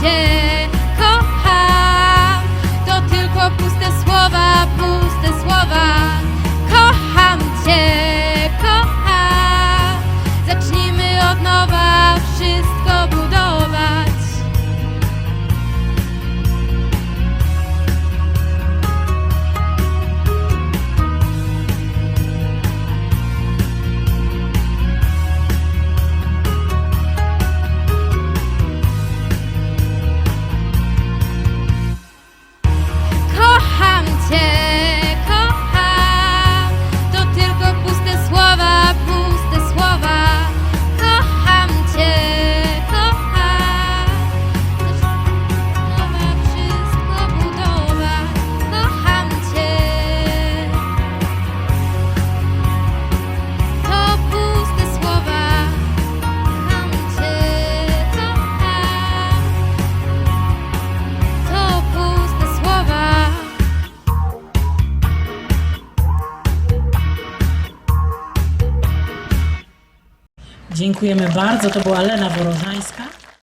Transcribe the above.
Yeah. Dziękujemy bardzo. To była Lena Worożańska.